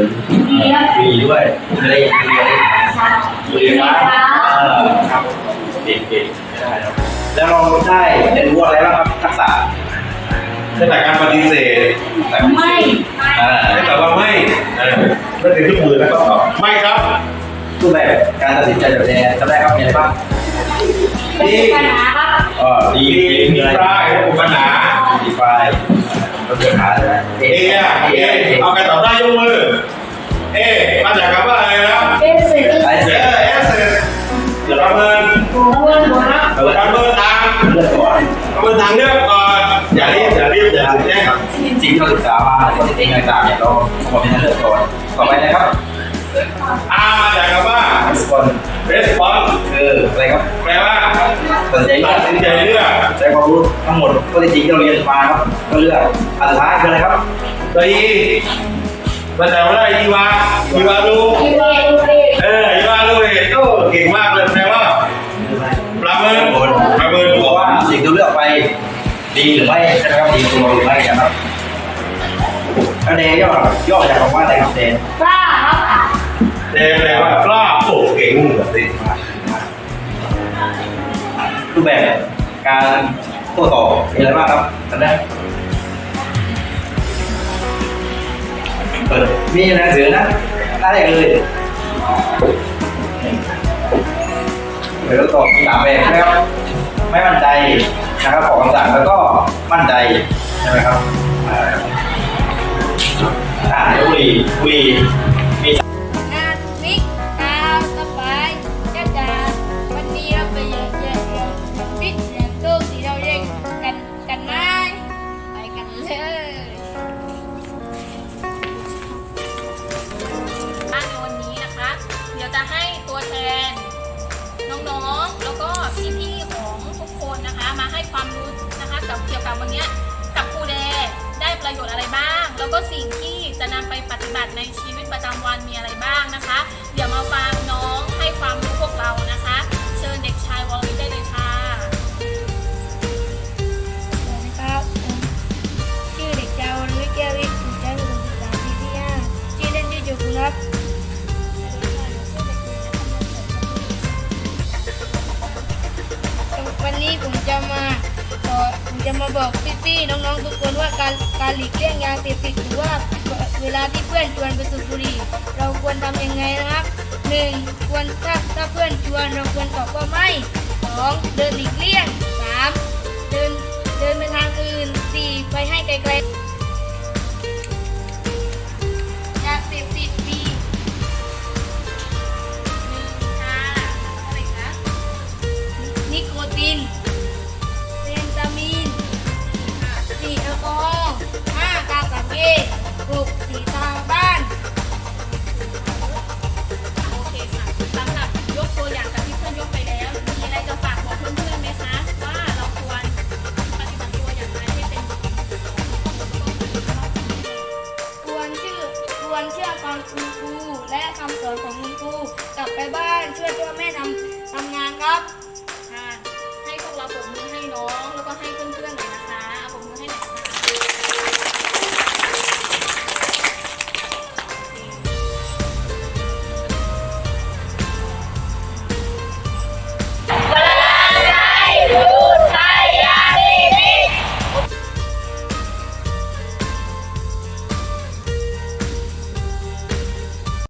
อมีด้วยอะไรอย่างเงี้ยบุหรี่นะเออครับเก่งเก่งไม่ได้ครับแล้วเราได้เรียนรู้อะไรบ้างครับทักษะตั้งแต่การปฏิเสธไม่อ่าแต่ว่าไม่เออเรื่อทุกมือแล้วก็ตอบไม่ครับรูปแบบการตัดสินใจแบบนี้จำได้ครับมีอะไรบ้างไม่มีปัญหาครับอ๋อดีมีมีปลายอุปนาดีไฟ เกิดหาเลยเออะเอเอาใครตอบได้ยกมือ เอมาจากคำว่าอะไรนะเอสเซอร์ไอเอเสียอเอสเอประเมินเงินหัวนะประเมินทางเลือกก่อนประเมินทางเลือกก่อนอย่ารีบอย่ารีบอย่ารีบแจ้งครับสิ่งที่เราศึกษามาข้อเท็จจริงต่างๆเนี่ยเราขอเป็นเลือกก่อนต่อไปนะครับอามาจากคำว่าทุก คน response คืออะไรครับแปลว่าตัดสินใจตัดสินใจเลือกใช้ความรู้ทั้งหมดข้อเท็จจริงที่เราเรียนมาครับก็เลือกอันสุดท้ายคืออะไรครับตัวอีมันแต่ว่าอีวาอีวาลูอีเวลูเรเอออีวาลูเห็นโอ้เก่งมากเลยแปลว่าประเมินผลประเมินผเพราะลว่าสิ่งที่เลือกไปดีหรือไม่ใช่ไหมครับดีตัวหรือไม่นะครับคะแนนย่อย่อจากคำว่าอะไรครับเดนกล้าครับเดแปลว่ากล้าโอ้เก่งแบบนี้รู ปแบบการโต้ตอบมีอะไรบ้างครับจำได้เปิดมีหนังสือนะหน้าแรกเลยเปิดแล้วตอบมีสามแบบนะครับไม่มั่นใจนะครับขอคำสั่งแล้วก็มั่นใจใช่ไหมครับอ่าบุรีบุรีมี กับเกี่ยวกับวันนี้กับครูแดได้ประโยชน์อะไรบ้าง แล้วก็สิ่งที่จะนำไปปฏิบัติในชีวิตประจำวันมีอะไรบ้างนะคะ เดี๋ยวมาฟังน้องให้ความรู้พวกเรานะคะ เชิญเด็กชายวอลวิทได้เลยค่ะสวัสดีครับชื่อเด็กชายวอลวิทแก้ววิทย์อยู่ชั้นประถมศึกษาปีที่ห้าชื่อเล่นชื่อจุกุลครับวันนี้ผมจะมา จะมาบอกพี่ๆน้องๆทุกคนว่าการการหลีกเลี่ยงยาเสพติดหรือว่าเวลาที่เพื่อนชวนไปสูบบุหรี่ เราควรทำยังไงนะครับหนึ่งควรถ้าถ้าเพื่อนชวนเราควรตอบว่าไม่สองเดินหลีก รเชื่อฟังคุณครูและคำสอนของคุณครูกลับไปบ้านช่วยพ่อแม่ทำทำงานครับ